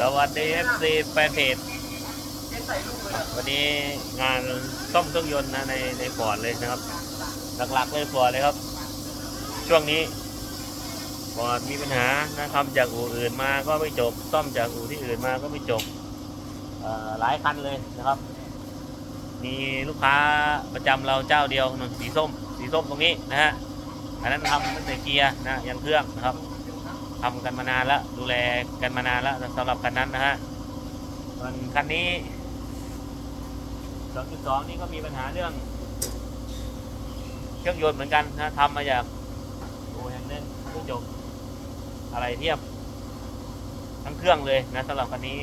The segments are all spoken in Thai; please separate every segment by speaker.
Speaker 1: สวัสดี FC แฟนเพจวันนี้งานซ่อมเครื่องยนต์นะในในฟอร์ดเลยนะครับ หลักๆเลยฟอร์ดเลยครับ ช่วงนี้ฟอร์ดมีปัญหานะทำจากอู่อื่นมาก็ไม่จบซ่อมจากอู่ที่อื่นมาก็ไม่จบหลายคันเลยนะครับ มีลูกค้าประจำเราเจ้าเดียวนู่นสีส้ม สีส้มตรงนี้นะฮะอันนั้นทำตั้งแต่เกียร์นะยันเครื่องนะครับ ทำกันมานานแล้วดูแลกันมานานแล้วสำหรับคันนั้นนะฮะส่วนคันนี้ 2.2 นี่ก็มีปัญหาเรื่อง เครื่องยนต์เหมือนกันนะทำมาจากโอ้แห่งนึงเครื่องยนต์อะไรเทียบ ทั้งเครื่องเลยนะสำหรับคันนี้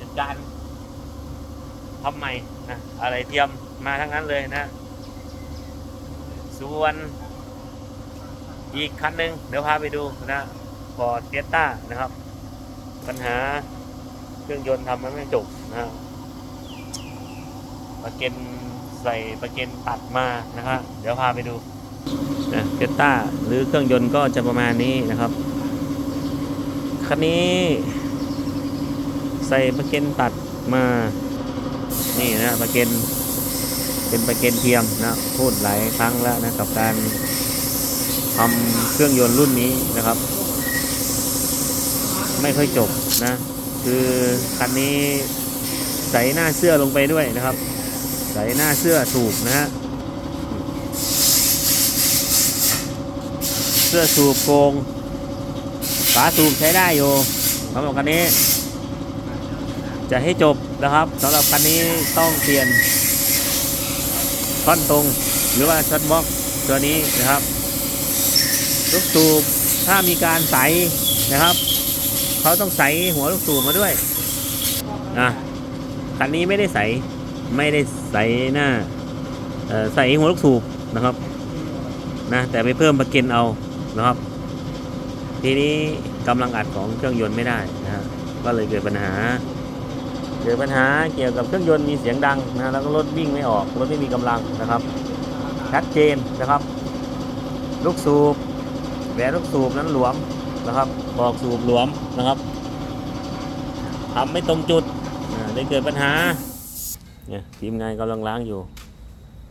Speaker 1: จัดการทำใหม่นะอะไรเทียมมาทั้งนั้นเลยนะ ส่วน อีกคันหนึ่งเดี๋ยวพาไปดูนะฟอร์ดเฟียต้านะครับ ปัญหาเครื่องยนต์ทำมันไม่จบนะประเก็นใส่ประเก็นตัดมานะฮะเดี๋ยวพาไปดูนะเฟียต้าหรือเครื่องยนต์ก็จะประมาณนี้นะครับคันนี้ ใส่ประเก็นตัดมา นี่นะประเก็นเป็นประเก็นเทียมนะพูดหลายครั้งแล้วนะกับการ ทำเครื่องยนต์รุ่นนี้นะครับ ไม่ค่อยจบนะ คือคันนี้ใส่หน้าเสื้อลงไปด้วยนะครับ ใส่หน้าเสื้อสูบนะฮะเสื้อสูบโกงฝาสูบใช้ได้อยู่สำหรับคันนี้ จะให้จบนะครับสำหรับคันนี้ต้องเปลี่ยนท่อนตรงหรือว่าช็อตบล็อกตัวนี้นะครับ ลูกสูบถ้ามีการใสนะครับเขาต้องใสหัวลูกสูบมาด้วยนะคันนี้ไม่ได้ใสไม่ได้ใสหน้าเอ่อใสหัวลูกสูบนะครับนะแต่ไปเพิ่มประเก็นเอานะครับ ทีนี้กำลังอัดของเครื่องยนต์ไม่ได้นะฮะก็เลยเกิดปัญหา เกิดปัญหาเกี่ยวกับเครื่องยนต์มีเสียงดังนะแล้วก็รถวิ่งไม่ออกรถไม่มีกำลังนะครับชัดเจนนะครับ ลูกสูบ แหวนลูกสูบนั้นหลวมนะครับบอกสูบหลวมนะครับทำไม่ตรงจุดได้เกิดปัญหาเนี่ยทีมงานกำลังล้างอยู่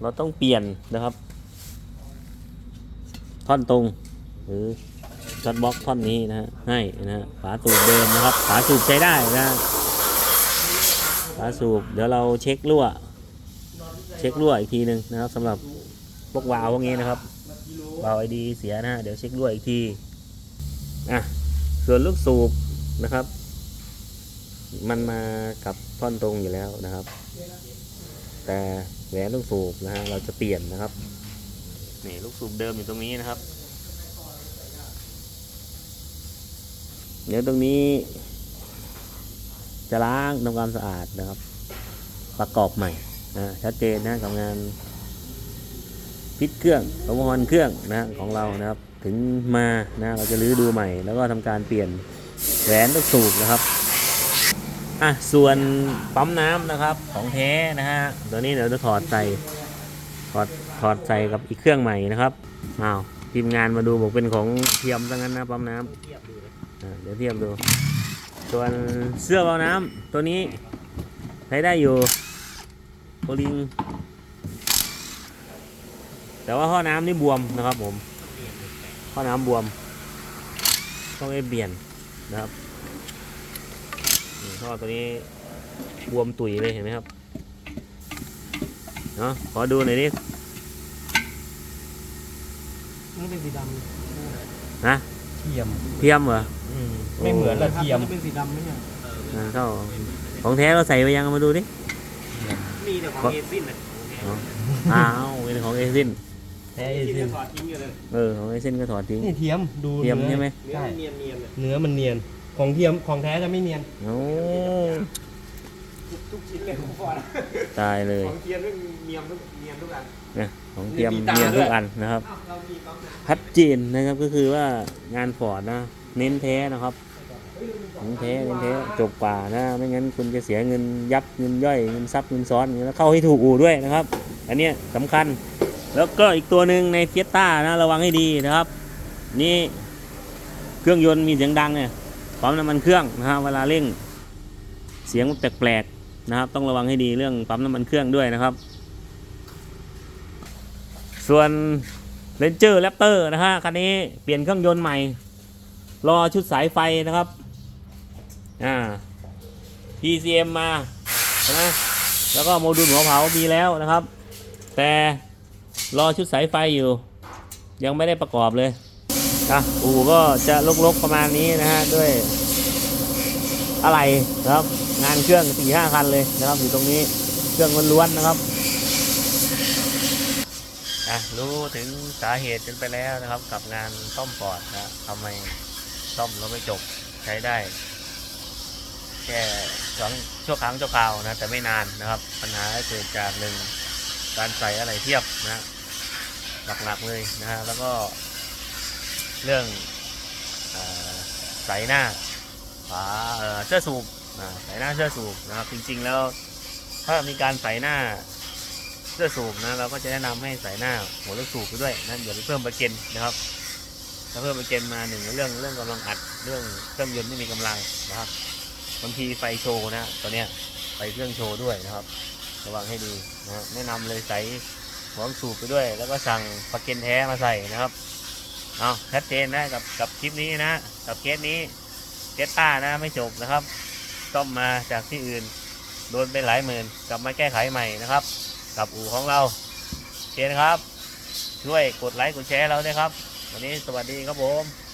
Speaker 1: เราต้องเปลี่ยนนะครับ ท่อนตรงหรือช็อตบล็อกท่อนนี้นะฮะให้นะฮะฝาสูบเดิมนะครับฝาสูบใช้ได้นะฝาสูบเดี๋ยวเราเช็ครั่ว เช็ครั่วอีกทีหนึ่งนะครับสำหรับพวกวาล์วพวกนี้นะครับ เบาไอดีเสียนะฮะเดี๋ยวเช็คด้วยอีกทีอะส่วนลูกสูบนะครับ มันมากับท่อนตรงอยู่แล้วนะครับ แต่แหวนลูกสูบนะฮะเราจะเปลี่ยนนะครับนี่ลูกสูบเดิมอยู่ตรงนี้นะครับ เดี๋ยวตรงนี้ จะล้างทำความสะอาดนะครับ ประกอบใหม่นะชัดเจนนะกับงาน พิดเครื่องประมวลเครื่องนะของเรานะครับ ถึงมานะเราจะรื้อดูใหม่ แล้วก็ทำการเปลี่ยนแหวนลูกสูบนะครับอะส่วนปั๊มน้ำนะครับของแท้นะฮะตัวนี้เดี๋ยวจะถอดใส่ถอดถอดใส่กับอีกเครื่องใหม่นะครับอ้าวทีมงานมาดูบอกเป็นของเทียมซะงั้นนะปั๊มน้ำอะเดี๋ยวเทียบดู ส่วนเสื้อปั๊มน้ำตัวนี้ใช้ได้อยู่โอลิง แต่ว่าท่อน้ำนี่บวมนะครับผมท่อน้ำบวม ต้องไปเปลี่ยนนะครับนี่ท่อตัวนี้บวมตุ๋ยเลยเห็นไหมครับเนาะขอดูหน่อยดิ
Speaker 2: มันเป็นสีด
Speaker 1: นะำ
Speaker 2: เทียม
Speaker 1: เทียมเหรอ
Speaker 2: ไม่เหมือนละเทียมเป็นสีดำไหมเนี่ย
Speaker 1: อ่าเท่าของแท้เราใส่ไปยังเอามาดูดิ
Speaker 2: มีแต่ของเอซินนะ
Speaker 1: อ๋ออ้าวเป็นของเอซิน
Speaker 2: แท้เอซิน
Speaker 3: ถอดทิ้งอยู่เลย
Speaker 1: เออของเอซินก็ถอดทิ้ง
Speaker 2: นี่เทียมดู
Speaker 1: เทียมใช่ไหม
Speaker 3: เนื้อ
Speaker 2: ใช่
Speaker 3: เนียนเนียนเลย
Speaker 2: เนื้อมันเนียนของเทียมของแท้จะไม่เนียน
Speaker 1: โอ้
Speaker 3: ทุกทุกชิ้นเลยของฟอร์ด
Speaker 1: ตายเลย
Speaker 3: ของเทียนเรื่องเนียนทุกเนียนทุกอัน
Speaker 1: นี่ยของเทียมเนียนทุกอันนะครับ
Speaker 3: อ้าวเรามีก๊อกน้
Speaker 1: ชัดเจนนะครับก็คือว่างานฟอร์ดนะ เน้นแท้นะครับเน้นแท้เน้นแท้จบป่านะ ไม่งั้นคุณจะเสียเงินยับเงินย่อยเงินซับเงินซ้อนอย่างนี้แล้วเข้าให้ถูกอู่ด้วยนะครับ อันนี้สำคัญ แล้วก็อีกตัวหนึ่งในเฟียต้านะระวังให้ดีนะครับ นี่เครื่องยนต์มีเสียงดังเนี่ยปั๊มน้ำมันเครื่องนะฮะเวลาเร่งเสียงแปลกๆนะครับ ต้องระวังให้ดีเรื่องปั๊มน้ำมันเครื่องด้วยนะครับ ส่วน Ranger Raptor นะฮะคันนี้เปลี่ยนเครื่องยนต์ใหม่ รอชุดสายไฟนะครับอ่า PCM มาใช่ไหมแล้วก็โมดูลหัวเผามีแล้วนะครับ แต่ รอชุดสายไฟอยู่ ยังไม่ได้ประกอบเลยนะอู่ก็จะลกๆประมาณนี้นะฮะด้วยอะไรนะครับ งานเครื่องสี่ห้าคันเลยนะครับ อยู่ตรงนี้เครื่องล้วนๆนะครับอะรู้ถึงสาเหตุกันไปแล้วนะครับ กับงานซ่อมปอดนะทำไมซ่อมแล้วไม่จบใช้ได้แค่สองชั่วครั้งชั่วคราวนะแต่ไม่นานนะครับ ปัญหาเกิดจากหนึ่งการใส่อะไรเทียบนะ หลักๆเลยนะฮะแล้วก็เรื่องอใส่หน้าฝาเสื้อสูบอ่าใส่หน้าเสื้อสูบนะครับจริงๆแล้วถ้ามีการใส่หน้าเสื้อสูบนะเราก็จะแนะนำให้ใส่หน้าหัวเลือสูบไปด้วยนะอย่าไปเพิ่มเปร์เซ็นต์นะครับถ้าเพิ่มเปร์เซ็นต์มาหนึ่งเรื่องเรื่องกำลังอัดเรื่องเครื่องยนต์ไม่มีกำลังนะครับบางทีไฟโชว์นะตัวเนี้ยไฟเครื่องโชว์ด้วยนะครับ ระวังให้ดีนะฮะแนะนำเลยใส่ หัวสูบไปด้วย แล้วก็สั่งปลาเกนแท้มาใส่นะครับเอาชัดเจนนะกับกับคลิปนี้นะกับเคสนี้เคสต้านะไม่จบนะครับต้มมาจากที่อื่นโดนไปหลายหมื่นกลับมาแก้ไขใหม่นะครับ กับอู่ของเราเคนครับ ช่วยกดไลค์กดแชร์เราด้วยครับ วันนี้สวัสดีครับผม